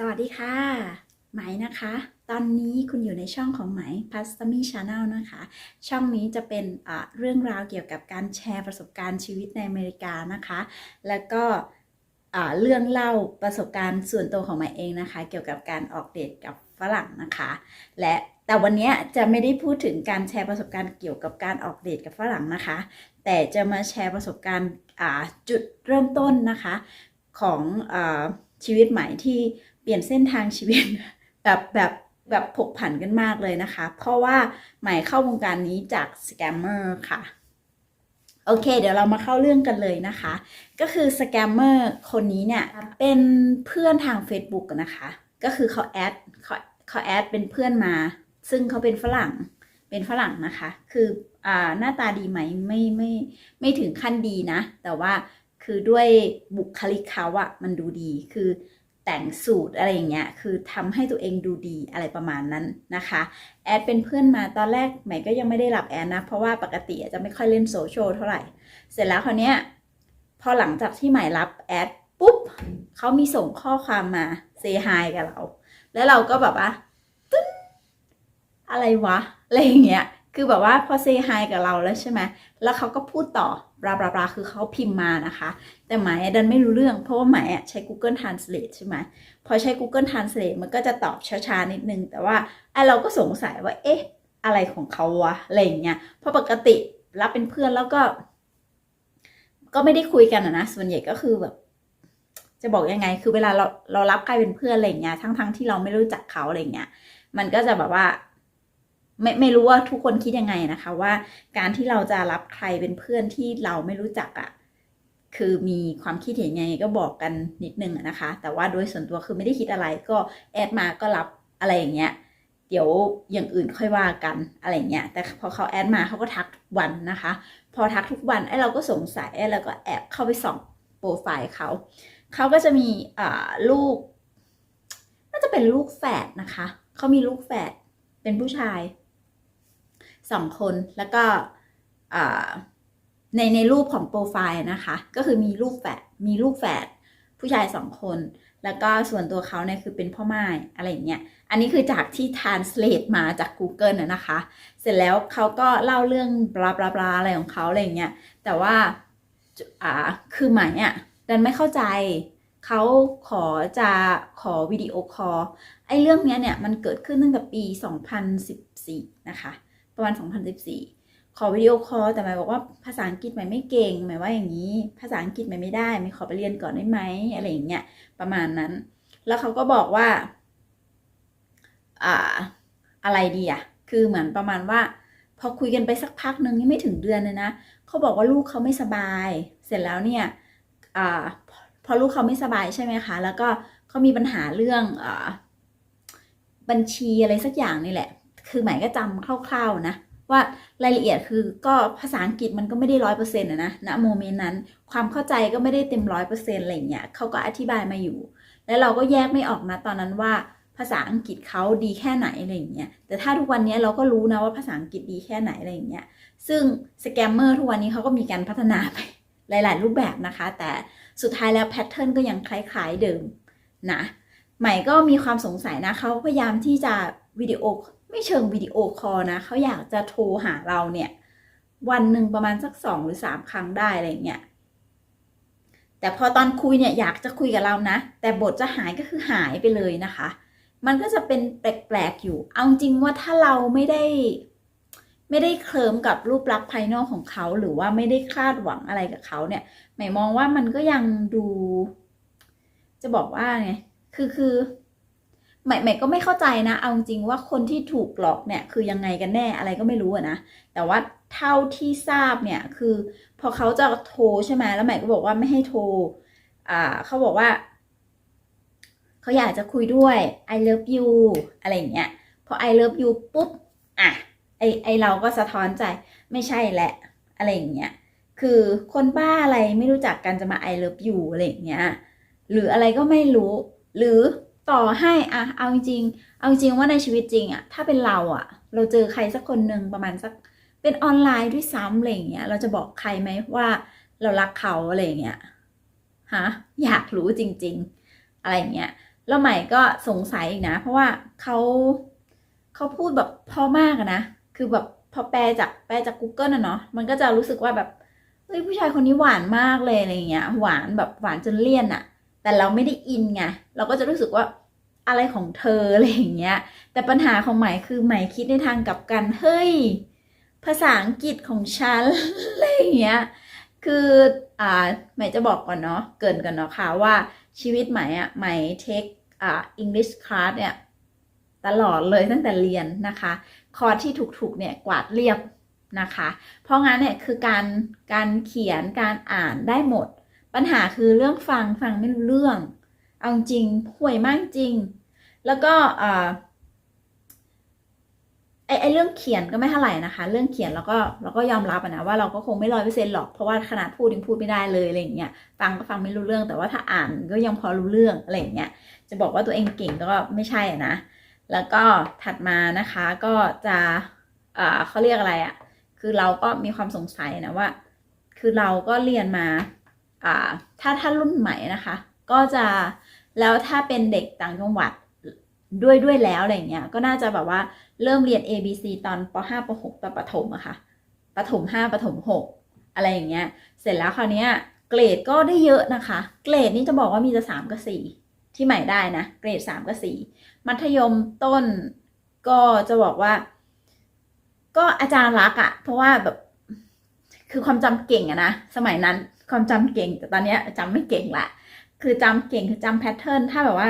สวัสดีค่ะ ไหมนะคะ ตอนนี้คุณอยู่ในช่องของไหม p a s t a m i Channel นะคะ ช่องนี้จะเป็นเรื่องราวเกี่ยวกับการแชร์ประสบการณ์ชีวิตในอเมริกานะคะ แล้วก็เรื่องเล่าประสบการณ์ส่วนตัวของไหมเองนะคะ เกี่ยวกับการออกเดทกับฝรั่งนะคะ และแต่วันนี้จะไม่ได้พูดถึงการแชร์ประสบการณ์เกี่ยวกับการออกเดทกับฝรั่งนะคะ แต่จะมาแชร์ประสบการณ์จุดเริ่มต้นนะคะของอชีวิตใหม่ที่ ปลี่ยนเส้นทางชีวิตแบบแบบแบบผกผันกันมากเลยนะคะ เพราะว่าใหม่เข้าวงการนี้จากสแกมเมอร์ค่ะ โอเค เดี๋ยวเรามาเข้าเรื่องกันเลยนะคะ ก็คือสแกมเมอร์คนนี้เนี่ยเป็นเพื่อนทาง Facebook นะคะ ก็คือเขาแอดเขาเขาแอดเป็นเพื่อนมา ซึ่งเขาเป็นฝรั่งเป็นฝรั่งนะคะ คืออ่าหน้าตาดีไหมไม่ไม่ไม่ถึงขั้นดีนะ แต่ว่าคือด้วยบุคลิกเขาอะมันดูดีคือ แต่งสูตรอะไรอย่างเงี้ย คือทำให้ตัวเองดูดีอะไรประมาณนั้นนะคะ แอดเป็นเพื่อนมาตอนแรกใหม่ก็ยังไม่ได้รับแอดนะ เพราะว่าปกติจะไม่ค่อยเล่นโซเชียลเท่าไหร่ เสร็จแล้วคราวเนี้ยพอหลังจากที่ใหม่รับแอดปุ๊บเขามีส่งข้อความมาเซฮายกับเรา แล้วเราก็แบบว่าตึ้นอะไรวะอะไรอย่างเงี้ย คือแบบว่าพอเซฮายกับเราแล้วใช่ไหมแล้วเขาก็พูดต่อ บลาบลาบลาคือเขาพิมพ์มานะคะ แต่หมายดันไม่รู้เรื่อง เพราะว่าหมายใช้ Google Translate ใช่ไหมพอใช้ Google Translate มันก็จะตอบช้าๆ นิดนึง แต่ว่าไอเราก็สงสัยว่า เอ๊ะ อะไรของเขาวะอะไรอย่างเงี้ยเพราะปกติรับเป็นเพื่อนแล้วก็ ก็ไม่ได้คุยกันนะ ส่วนใหญ่ก็คือแบบจะบอกยังไง คือเวลาเราเรารับใครเป็นเพื่อนอะไรเงี้ย ทั้งๆที่เราไม่รู้จักเขาอะไรเงี้ย มันก็จะแบบว่า ไม่ไม่รู้ว่าทุกคนคิดยังไงนะคะว่าการที่เราจะรับใครเป็นเพื่อนที่เราไม่รู้จักอะ่ะคือมีความคิดเห็นยังไงก็บอกกันนิดนึงนะคะ แต่ว่าโดยส่วนตัวคือไม่ได้คิดอะไรก็แอดมาก็รับอะไรอย่างเงี้ยเดี๋ยวอย่างอื่นค่อยว่ากันอะไรเงี้ย แต่พอเขาแอดมาเขาก็ทักทุกวันนะคะ พอทักทุกวันไอ้เราก็สงสัยไอ้เราก็แอบเข้าไปส่องโปรไฟล์เขา เขาก็จะมีอ่าลูก น่าจะเป็นลูกแฝดนะคะ เขามีลูกแฝดเป็นผู้ชาย สองคนแล้วก็ในในรูปของโปรไฟล์นะคะ ก็คือมีลูกแฝดมีลูกแฝดผู้ชายสองคน แล้วก็ส่วนตัวเขาเนี่ยคือเป็นพ่อไม้อะไรอย่างเงี้ยอันนี้คือจากที่ translate มาจาก Google นะนะคะ เสร็จแล้วเขาก็เล่าเรื่องบลาบลาบลาอะไรของเขาอะไรอย่างเงี้ยแต่ว่าอ่าคือหมายอะดันไม่เข้าใจเขาขอจะขอวิดีโอคอลไอ้เรื่องเนี้ยเนี่ยมันเกิดขึ้นตั้งแต่ปี 2014 นะคะ ประมาณ 2014 ขอวิดีโอคอลแต่หมายบอกว่าภาษาอังกฤษหมายไม่เก่งหมายว่าอย่างนี้ ภาษาอังกฤษหมายไม่ได้หมายขอไปเรียนก่อนได้ไหมอะไรอย่างเงี้ยประมาณนั้น แล้วเขาก็บอกว่า อ่า อะไรดีอะคือเหมือนประมาณว่า พอคุยกันไปสักพักหนึ่งยังไม่ถึงเดือนเลยนะเขาบอกว่าลูกเขาไม่สบาย เสร็จแล้วเนี่ยอ่าพอลูกเขาไม่สบายใช่ไหมคะ แล้วก็เขามีปัญหาเรื่องอ่าบัญชีอะไรสักอย่างนี่แหละ คือหมายก็จำคร่าวๆนะว่ารายละเอียดคือก็ภาษาอังกฤษมันก็ไม่ได้ร้อยเปอร์เซ็นต์นะ ณ โมเมนต์นั้น ความเข้าใจก็ไม่ได้เต็มร้อยเปอร์เซ็นต์อะไรเงี้ยเขาก็อธิบายมาอยู่ แล้วเราก็แยกไม่ออกนะตอนนั้นว่าภาษาอังกฤษเขาดีแค่ไหนอะไรเงี้ย แต่ถ้าทุกวันนี้เราก็รู้นะว่าภาษาอังกฤษดีแค่ไหนอะไรเงี้ย ซึ่งสแกมเมอร์ทุกวันนี้เขาก็มีการพัฒนาไปหลาย ๆ รูปแบบนะคะ แต่สุดท้ายแล้วแพทเทิร์นก็ยังคล้ายๆเดิมนะ ใหม่ก็มีความสงสัยนะเขาพยายามที่จะวิดีโอ ไม่เชิงวิดีโอคอลนะเขาอยากจะโทรหาเราเนี่ย วันหนึ่งประมาณสักสองหรือสามครั้งได้อะไรเงี้ยแต่พอตอนคุยเนี่ยอยากจะคุยกับเรานะ แต่บทจะหายก็คือหายไปเลยนะคะ มันก็จะเป็นแปลกๆอยู่ เอาจริงว่าถ้าเราไม่ได้ ไม่ได้เคลิมกับรูปลักษณ์ภายนอกของเขา หรือว่าไม่ได้คาดหวังอะไรกับเขาเนี่ยหมายมองว่ามันก็ยังดู จะบอกว่าไงคือคือ ใหม่ใหม่ก็ไม่เข้าใจนะ เอาจริงว่าคนที่ถูกหลอกเนี่ยคือยังไงกันแน่อะไรก็ไม่รู้อะนะ แต่ว่าเท่าที่ทราบเนี่ยคือ พอเขาจะโทรใช่ไหมแล้วใหม่ก็บอกว่าไม่ให้โทร อ่าเขาบอกว่าเขาอยากจะคุยด้วย I love you อะไรอย่างเงี้ย พอ I love you ปุ๊บ อะ ไอไอเราก็สะท้อนใจ ไม่ใช่แหละ อะไรอย่างเงี้ย คือคนบ้าอะไรไม่รู้จักกันจะมา I love you อะไรอย่างเงี้ย หรืออะไรก็ไม่รู้ หรือ ต่อให้อะเอาจริงเอาจริงว่าในชีวิตจริงอะถ้าเป็นเราอะเราเจอใครสักคนหนึ่งประมาณสักเป็นออนไลน์ด้วยซ้ำอะไรอย่างเงี้ยเราจะบอกใครไหมว่าเรารักเขาอะไรอย่างเงี้ยฮะอยากรู้จริง ๆ อะไรอย่างเงี้ยแล้วใหม่ก็สงสัยอีกนะ เพราะว่าเขาเขาพูดแบบพ่อมากนะคือแบบพอแปลจากแปลจาก Google อะเนาะมันก็จะรู้สึกว่าแบบเฮ้ยผู้ชายคนนี้หวานมากเลยอะไรเงี้ยหวานแบบหวานจนเลี่ยนอะแต่เราไม่ได้อินไงเราก็จะรู้สึกว่า อะไรของเธออะไรอย่างเงี้ย แต่ปัญหาของใหม่คือใหม่คิดในทางกลับกัน เฮ้ย ภาษาอังกฤษของฉันอะไรอย่างเงี้ย คืออ่าใหม่จะบอกก่อนเนาะ เกินก่อนเนาะค่ะว่าชีวิตใหม่อะใหม่เทคอ่า English class เนี่ยตลอดเลยตั้งแต่เรียนนะคะ คอร์สที่ถูกๆเนี่ยกวาดเรียบนะคะ เพราะงั้นเนี่ยคือการการเขียนการอ่านได้หมด ปัญหาคือเรื่องฟังฟังไม่รู้เรื่อง เอาจริงห่วยมากจริง แล้วก็ไอไอเรื่องเขียนก็ไม่เท่าไหร่นะคะ เรื่องเขียนเราก็เราก็ยอมรับนะว่าเราก็คงไม่ร้อยเปอร์เซ็นต์หรอกเพราะว่าขนาดพูดยังพูดไม่ได้เลยอะไรอย่างเงี้ยฟังก็ฟังไม่รู้เรื่อง แต่ว่าถ้าอ่านก็ยังพอรู้เรื่องอะไรอย่างเงี้ยจะบอกว่าตัวเองเก่งก็ไม่ใช่นะ แล้วก็ถัดมานะคะก็จะอ่าเขาเรียกอะไรอะคือเราก็มีความสงสัยนะว่า คือเราก็เรียนมาอ่าถ้าถ้ารุ่นใหม่นะคะ ก็จะแล้วถ้าเป็นเด็กต่างจังหวัด ด้วยด้วยแล้วอะไรเงี้ยก็น่าจะแบบว่าเริ่มเรียน A B C ตอนป .5 ป .6 ตอนประถมอะค่ะประถม5ประถม6 อะไรอย่างเงี้ย เสร็จแล้วคราวเนี้ยเกรดก็ได้เยอะนะคะ เกรดนี่จะบอกว่ามีแต่3กับ4ที่ใหม่ได้นะ เกรด 3 กับ 4 มัธยมต้นก็จะบอกว่า ก็อาจารย์รักอะเพราะว่าแบบคือความจำเก่งอะนะสมัยนั้นความจำเก่งแต่ตอนเนี้ยจำไม่เก่งละคือจำเก่งคือจำแพทเทิร์นถ้าแบบว่า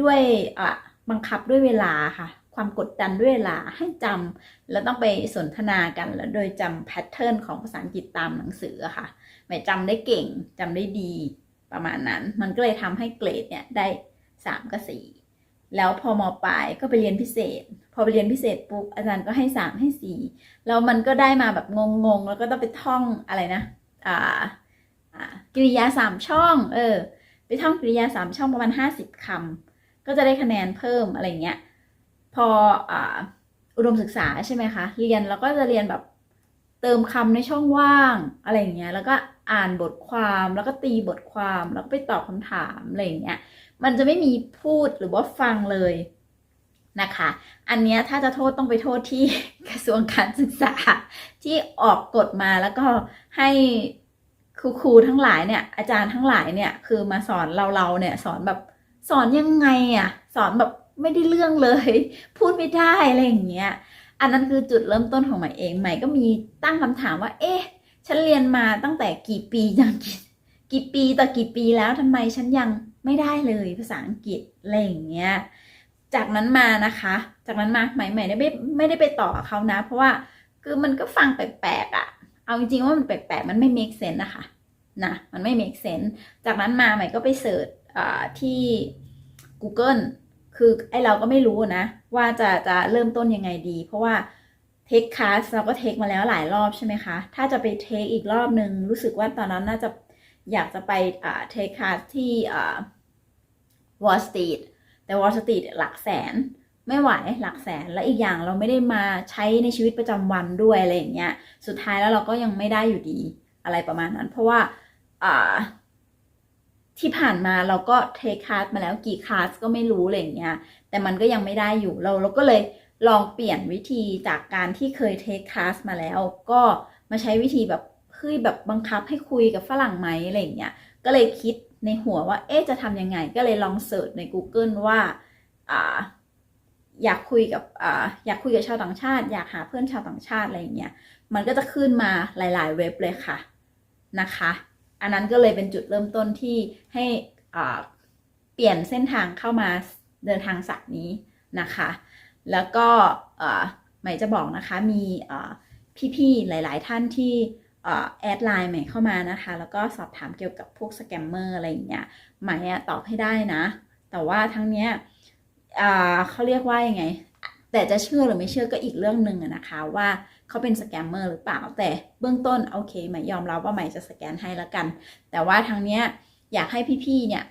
ด้วยอะ บังคับด้วยเวลาค่ะ ความกดดันด้วยเวลาให้จำแล้วต้องไปสนทนากัน แล้วโดยจำแพทเทิร์นของภาษาอังกฤษตามหนังสือค่ะไม่จำได้เก่งจำได้ดีประมาณนั้น มันก็เลยทำให้เกรดเนี่ยได้สามกับสี่แล้วพอมอปลายก็ไปเรียนพิเศษ พอไปเรียนพิเศษปุ๊บอาจารย์ก็ให้สามให้สี่แล้วมันก็ได้มาแบบงงๆ แล้วก็ต้องไปท่องอะไรนะอ่าอ่ากริยาสามช่อง เออ ไปท่องกริยาสามช่องประมาณห้าสิบคำ ก็จะได้คะแนนเพิ่มอะไรเงี้ยพออ,อุดมศึกษาใช่ไหมคะ เรียนเราก็จะเรียนแบบเติมคำในช่องว่างอะไรอย่างเงี้ย แล้วก็อ่านบทความแล้วก็ตีบทความแล้วก็ไปตอบคำถามอะไรอย่างเงี้ย มันจะไม่มีพูดหรือว่าฟังเลยนะคะ อันเนี้ยถ้าจะโทษต้องไปโทษที่กระทรวงการศึกษาที่ออกกฎมาแล้วก็ให้ครูครูทั้งหลายเนี่ยอาจารย์ทั้งหลายเนี่ยคือมาสอนเราเราเนี่ยสอนแบบ สอนยังไงอะ่ะ สอนแบบไม่ได้เรื่องเลย พูดไม่ได้อะไรอย่างเงี้ย อันนั้นคือจุดเริ่มต้นของใหม่เองใหม่ก็มีตั้งคำถามว่า เอ๊ะ ฉันเรียนมาตั้งแต่กี่ปียังกี่กี่ปีต่อกี่ปีแล้วทำไมฉันยังไม่ได้เลยภาษาอังกฤษอะไรอย่างเงี้ย จากนั้นมานะคะ จากนั้นมาใหม่ใหม่ไม่ไม่ได้ไปต่อกับเขานะ เพราะว่าคือมันก็ฟังแปลกๆอะ่ะ เอาจริงๆว่ามันแปลกๆมันไม่ make sense นะคะนะมันไม่ make sense จากนั้นมาใหม่ก็ไปเสิร์ช ที่ Google คือไอเราก็ไม่รู้นะ ว่าจะจะเริ่มต้นยังไงดี เพราะว่าเทคคลาสเราก็เทคมาแล้วหลายรอบใช่ไหมคะ ถ้าจะไปเทคอีกรอบหนึ่งรู้สึกว่าตอนนั้นน่าจะอยากจะไปเทคคลาสที่วอลสตรีทแต่วอลสตรีทหลักแสนไม่ไหวหลักแสนและอีกอย่างเราไม่ได้มาใช้ในชีวิตประจำวันด้วยอะไรอย่างเงี้ยสุดท้ายแล้วเราก็ยังไม่ได้อยู่ดีอะไรประมาณนั้น เพราะว่า ที่ผ่านมาเราก็เทคคลาสมาแล้วกี่คลาสก็ไม่รู้อะไรอย่างเงี้ย แต่มันก็ยังไม่ได้อยู่เราเราก็เลยลองเปลี่ยนวิธีจากการที่เคยเทคคลาสมาแล้ว ก็มาใช้วิธีแบบเฮ้ยแบบบังคับให้คุยกับฝรั่งไหมอะไรอย่างเงี้ย ก็เลยคิดในหัวว่า เอ๊จะทำยังไง ก็เลยลองเสิร์ชใน Google ว่าอ่าอยากคุยกับอ่าอยากคุยกับชาวต่างชาติ อยากหาเพื่อนชาวต่างชาติอะไรอย่างเงี้ย มันก็จะขึ้นมาหลาย ๆ เว็บเลยค่ะนะคะ อันนั้นก็เลยเป็นจุดเริ่มต้นที่ให้เปลี่ยนเส้นทางเข้ามาเดินทางสายนี้นะคะ แล้วก็ใหม่จะบอกนะคะมีพี่ๆหลาย ๆ ท่านที่แอดไลน์ใหม่เข้ามานะคะ แล้วก็สอบถามเกี่ยวกับพวกสแกมเมอร์อะไรอย่างเงี้ยใหม่ตอบให้ได้นะ แต่ว่าทั้งเนี้ยเขาเรียกว่ายังไง แต่จะเชื่อหรือไม่เชื่อก็อีกเรื่องหนึ่งนะคะว่า เขาเป็นสแกมเมอร์หรือเปล่า แต่เบื้องต้นโอเคใหม่ยอมรับว่าใหม่จะสแกนให้แล้วกัน แต่ว่าทางเนี้ยอยากให้พี่ๆเนี่ย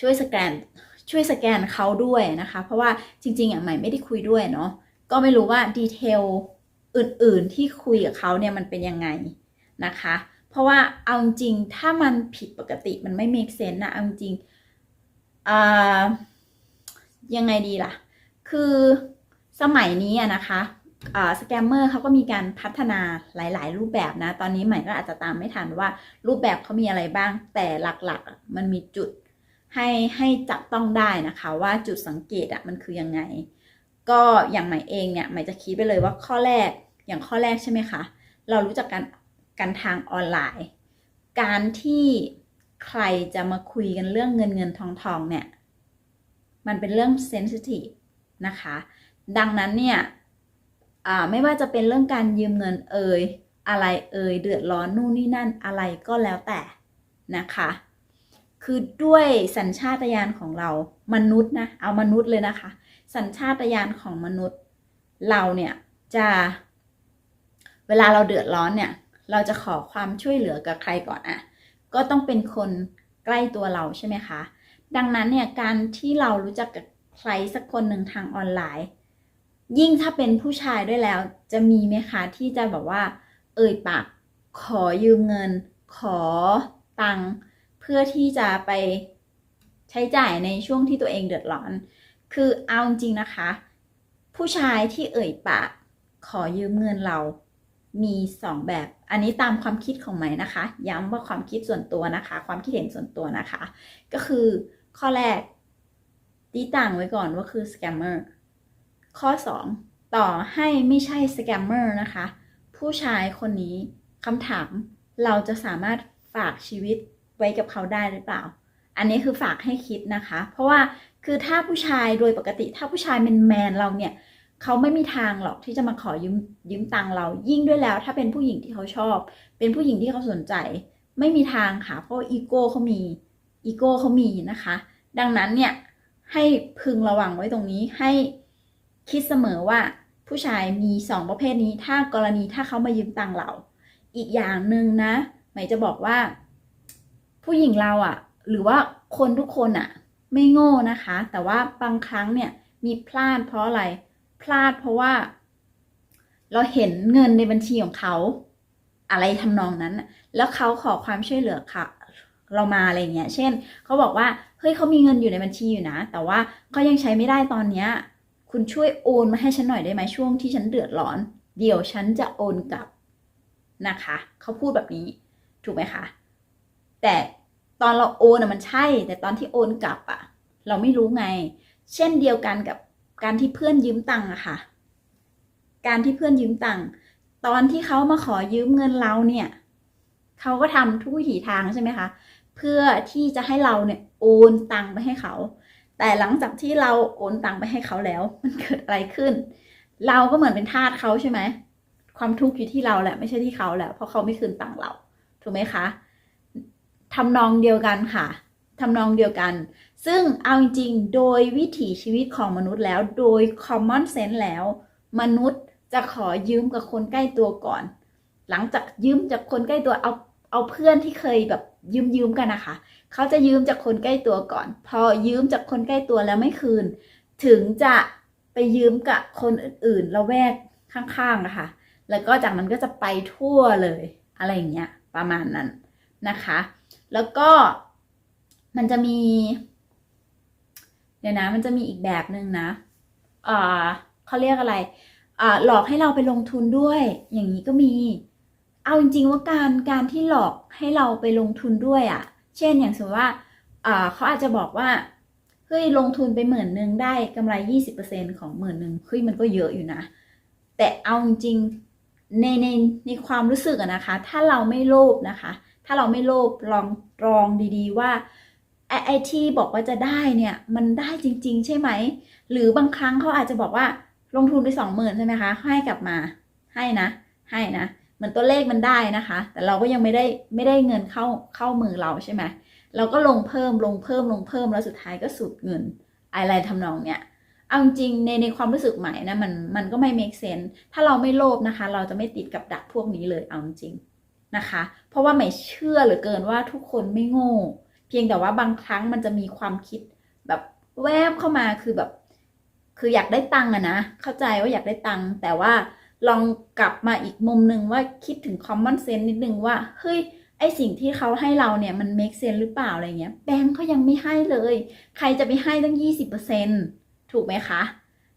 ช่วยสแกนช่วยสแกนเขาด้วยนะคะ เพราะว่าจริงๆอะใหม่ไม่ได้คุยด้วยเนาะก็ไม่รู้ว่าดีเทลอื่นๆที่คุยกับเขาเนี่ยมันเป็นยังไงนะคะ เพราะว่าเอาจริงถ้ามันผิดปกติมันไม่ make sense นะเอาจริงยังไงดีล่ะ คือสมัยนี้อะนะคะ สแกมเมอร์เขาก็มีการพัฒนาหลาย ๆ รูปแบบนะ ตอนนี้ใหม่ก็อาจจะตามไม่ทันว่ารูปแบบเขามีอะไรบ้าง แต่หลักๆ มันมีจุดให้ให้จับต้องได้นะคะ ว่าจุดสังเกตอะมันคือยังไง ก็อย่างใหม่เองเนี่ยใหม่จะคิดไปเลยว่าข้อแรกอย่างข้อแรกใช่ไหมคะ เรารู้จักกันกันทางออนไลน์ การที่ใครจะมาคุยกันเรื่องเงินเงินทองทองเนี่ย มันเป็นเรื่องเซนซิทีฟนะคะ ดังนั้นเนี่ย ไม่ว่าจะเป็นเรื่องการยืมเงินเอ่ยอะไรเอ่ยเดือดร้อนนู่นนี่นั่นอะไรก็แล้วแต่นะคะ คือด้วยสัญชาตญาณของเรามนุษย์นะเอามนุษย์เลยนะคะ สัญชาตญาณของมนุษย์ เราเนี่ยจะเวลาเราเดือดร้อนเนี่ย เราจะขอความช่วยเหลือกับใครก่อนอะก็ต้องเป็นคนใกล้ตัวเราใช่ไหมคะ ดังนั้นเนี่ยการที่เรารู้จักกับใครสักคนหนึ่งทางออนไลน์ ยิ่งถ้าเป็นผู้ชายด้วยแล้ว จะมีไหมคะที่จะแบบว่า เอ่ยปากขอยืมเงิน ขอตังค์เพื่อที่จะไปใช้จ่ายในช่วงที่ตัวเองเดือดร้อน คือเอาจริงนะคะ ผู้ชายที่เอ่ยปากขอยืมเงินเรามีสองแบบ อันนี้ตามความคิดของไหมนะคะ ย้ำว่าความคิดส่วนตัวนะคะ ความคิดเห็นส่วนตัวนะคะ ก็คือข้อแรกตีต่างไว้ก่อนว่าคือสแกมเมอร์ ข้อ 2 ต่อให้ไม่ใช่สแกมเมอร์นะคะ ผู้ชายคนนี้คำถามเราจะสามารถฝากชีวิตไว้กับเขาได้หรือเปล่า อันนี้คือฝากให้คิดนะคะ เพราะว่าคือถ้าผู้ชายโดยปกติ ถ้าผู้ชายเป็นแมนเราเนี่ยเขาไม่มีทางหรอกที่จะมาขอยืมยืมตังค์เรายิ่งด้วยแล้ว ถ้าเป็นผู้หญิงที่เขาชอบ เป็นผู้หญิงที่เขาสนใจ ไม่มีทางค่ะ เพราะอีโก้เขามีอีโก้เขามีนะคะ ดังนั้นเนี่ยให้พึงระวังไว้ตรงนี้ให้ คิดเสมอว่าผู้ชายมีสองประเภทนี้ ถ้ากรณีถ้าเขามายืมตังเรา อีกอย่างหนึ่งนะหมายจะบอกว่า ผู้หญิงเราอะ่ะ หรือว่าคนทุกคนอะ่ะ ไม่โง่นะคะ แต่ว่าบางครั้งเนี่ยมีพลาดเพราะอะไร พลาดเพราะว่า เราเห็นเงินในบัญชีของเขา อะไรทำนองนั้น แล้วเขาขอความช่วยเหลือค่ะ เรามาอะไรเงี้ย เช่น เขาบอกว่า เฮ้ยเขามีเงินอยู่ในบัญชีอยู่นะ แต่ว่าเขายังใช้ไม่ได้ตอนเนี้ย คุณช่วยโอนมาให้ฉันหน่อยได้ไหมช่วงที่ฉันเดือดร้อน เดี๋ยวฉันจะโอนกลับนะคะเขาพูดแบบนี้ถูกไหมคะ แต่ตอนเราโอนอะมันใช่ แต่ตอนที่โอนกลับอะเราไม่รู้ไง เช่นเดียวกันกับการที่เพื่อนยืมตังค์อะค่ะ การที่เพื่อนยืมตังค์ตอนที่เขามาขอยืมเงินเราเนี่ยเขาก็ทำทุกวิถีทางใช่ไหมคะ เพื่อที่จะให้เราเนี่ยโอนตังค์ไปให้เขา แต่หลังจากที่เราโอนตังค์ไปให้เขาแล้ว มันเกิดอะไรขึ้น เราก็เหมือนเป็นทาสเขาใช่ไหม ความทุกข์อยู่ที่เราแหละไม่ใช่ที่เขาแหละ เพราะเขาไม่คืนตังค์เรา ถูกไหมคะทำนองเดียวกันค่ะทำนองเดียวกัน ซึ่งเอาจริงๆ โดยวิถีชีวิตของมนุษย์แล้ว โดย common sense แล้ว มนุษย์จะขอยืมกับคนใกล้ตัวก่อน หลังจากยืมจากคนใกล้ตัวเอาเอาเพื่อนที่เคยแบบยืมยืมกันนะคะ เขาจะยืมจากคนใกล้ตัวก่อน พอยืมจากคนใกล้ตัวแล้วไม่คืน ถึงจะไปยืมกับคนอื่นๆละแวกข้างๆนะคะแล้วก็จากนั้นก็จะไปทั่วเลยอะไรอย่างเงี้ยประมาณนั้นนะคะ แล้วก็มันจะมี เดี๋ยวนะ มันจะมีอีกแบบหนึ่งนะอ่าเขาเรียกอะไรอ่าหลอกให้เราไปลงทุนด้วย อย่างนี้ก็มี เอาจริงๆว่าการการที่หลอกให้เราไปลงทุนด้วยอะ่ะ เช่นอย่างสมมติว่าเขาอาจจะบอกว่าเฮ้ยลงทุนไปหมื่นหนึ่งได้กำไร 20%ของหมื่นหนึ่งเฮ้ยมันก็เยอะอยู่นะ แต่เอาจริงในในในความรู้สึกอะนะคะ ถ้าเราไม่โลภนะคะ ถ้าเราไม่โลภลองตรองดีๆว่าไอไอที่บอกว่าจะได้เนี่ยมันได้จริง ๆ ใช่ไหม หรือบางครั้งเขาอาจจะบอกว่าลงทุนไปสองหมื่นใช่ไหมคะให้กลับมาให้นะ ให้นะ เหมือนตัวเลขมันได้นะคะ แต่เราก็ยังไม่ได้ไม่ได้เงินเข้าเข้ามือเราใช่ไหมเราก็ลงเพิ่มลงเพิ่มลงเพิ่มแล้วสุดท้ายก็สูดเงินอะไรทำนองเนี้ยเอาจริงในในความรู้สึกใหม่นะมันมันก็ไม่ make sense ถ้าเราไม่โลภนะคะ เราจะไม่ติดกับดักพวกนี้เลยเอาจริงนะคะ เพราะว่าใหม่เชื่อเหลือเกินว่าทุกคนไม่โง่ เพียงแต่ว่าบางครั้งมันจะมีความคิดแบบแวบเข้ามาคือแบบ คืออยากได้ตังค์อะนะเข้าใจว่าอยากได้ตังค์แต่ว่า ลองกลับมาอีกมุมหนึ่งว่าคิดถึง common sense นิดนึงว่า เฮ้ย ไอสิ่งที่เขาให้เราเนี่ย มัน make sense หรือเปล่าอะไรเงี้ย แบงก์ก็ยังไม่ให้เลย ใครจะไปให้ตั้ง 20%ถูกไหมคะ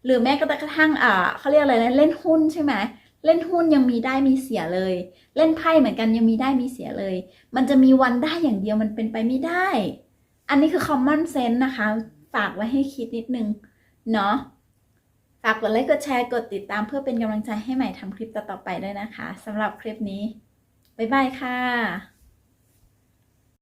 หรือแม้กระทั่งอ่าเขาเรียกอะไรนะเล่นหุ้นใช่ไหมเล่นหุ้นยังมีได้มีเสียเลย เล่นไพ่เหมือนกันยังมีได้มีเสียเลย มันจะมีวันได้อย่างเดียวมันเป็นไปไม่ได้ อันนี้คือ common sense นะคะ ฝากไว้ให้คิดนิดนึง เนาะ ฝากกดไลค์กดแชร์กดติดตามเพื่อเป็นกำลังใจให้ใหม่ทำคลิปต่อๆไปด้วยนะคะสำหรับคลิปนี้ บ๊ายบายค่ะ